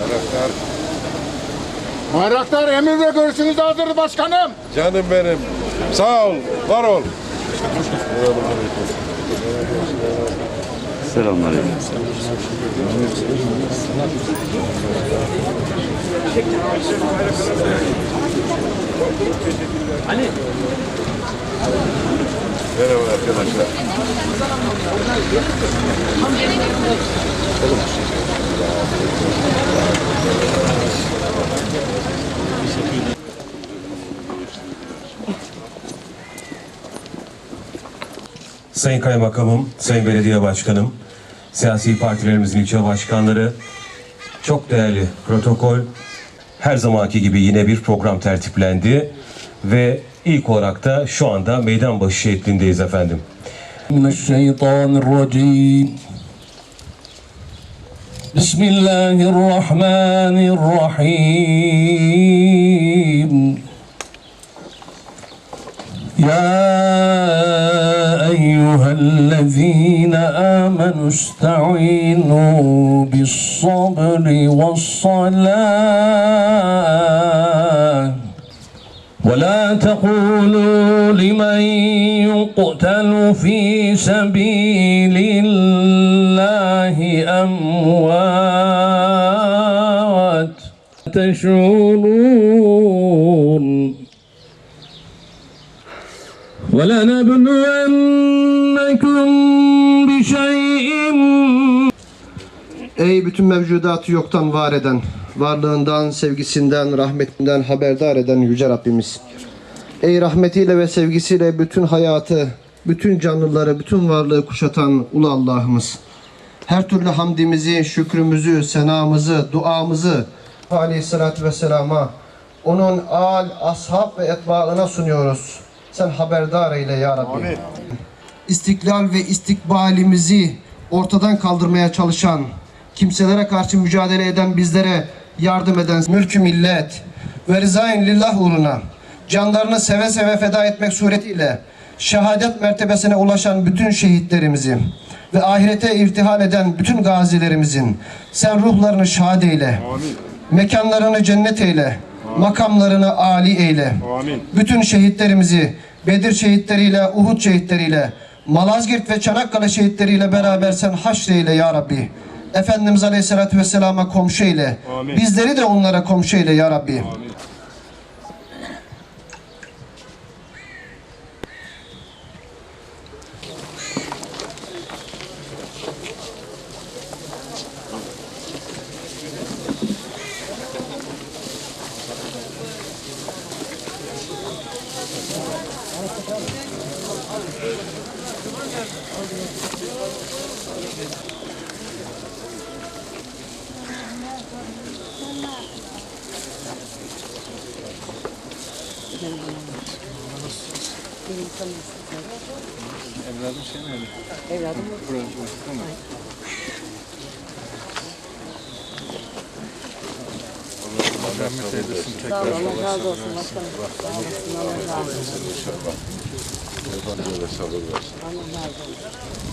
Bayraktar. Bayraktar emir ve görüşünüz hazır başkanım. Canım benim. Sağ ol, var ol. Selamünaleyküm. Merhaba arkadaşlar. Sayın Kaymakamım, Sayın Belediye Başkanım, siyasi partilerimizin ilçe başkanları, çok değerli protokol, her zamanki gibi yine bir program tertiplendi ve ilk olarak da şu anda meydan başı şeklindeyiz efendim. من الشيطان الرجيم بسم الله الرحمن الرحيم يا أيها الذين آمنوا استعينوا بالصبر والصلاة ولا تقولوا لمن يقتل في سبيل الله أموات تشعرون ولنبلونكم Ey bütün mevcudatı yoktan var eden, varlığından, sevgisinden, rahmetinden haberdar eden Yüce Rabbimiz. Ey rahmetiyle ve sevgisiyle bütün hayatı, bütün canlıları, bütün varlığı kuşatan Ulu Allah'ımız. Her türlü hamdimizi, şükrümüzü, senamızı, duamızı Aleyhisselatü Vesselam'a, onun al, ashab ve etbaına sunuyoruz. Sen haberdar eyle ya Rabbi. İstiklal ve istikbalimizi ortadan kaldırmaya çalışan, kimselere karşı mücadele eden bizlere yardım eden mülkü millet ve rizain lillah uğruna canlarını seve seve feda etmek suretiyle şehadet mertebesine ulaşan bütün şehitlerimizi ve ahirete irtihal eden bütün gazilerimizin sen ruhlarını şad eyle. Mekanlarını cennet eyle. Makamlarını âli eyle. Bütün şehitlerimizi Bedir şehitleriyle, Uhud şehitleriyle, Malazgirt ve Çanakkale şehitleriyle beraber sen haşreyle ya Rabbi. Efendimiz Aleyhisselatü Vesselam'a komşu eyle. Bizleri de onlara komşu eyle ya Rabbi. Evladım şey mi? Evladım. Burası, burası değil mi? Allah rahmet eylesin. Sağ olun, Allah razı olsun. Sağ olasın, Allah razı olsun. Allah razı olsun. Allah razı olsun.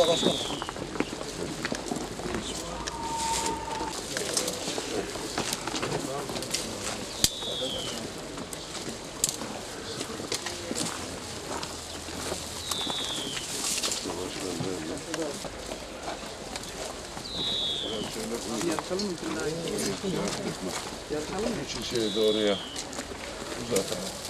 Efendim böyle sabır versin. Geçin şeye doğru ya. Uzatalım.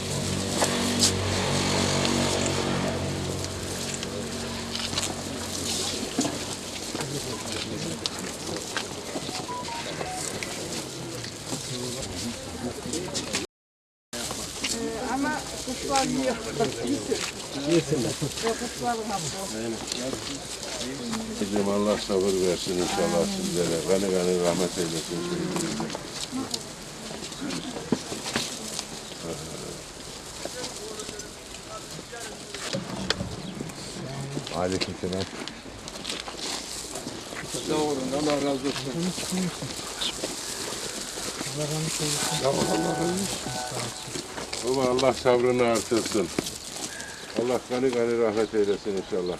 kuşlar yiyor. Yesinler. Kuşların hapı. Bizim Allah sabır versin inşallah sizlere. Gani gani rahmet eylesin. sevgili Aleykümselam. Baba Allah sabrını artırsın. Allah gani gani rahmet eylesin inşallah.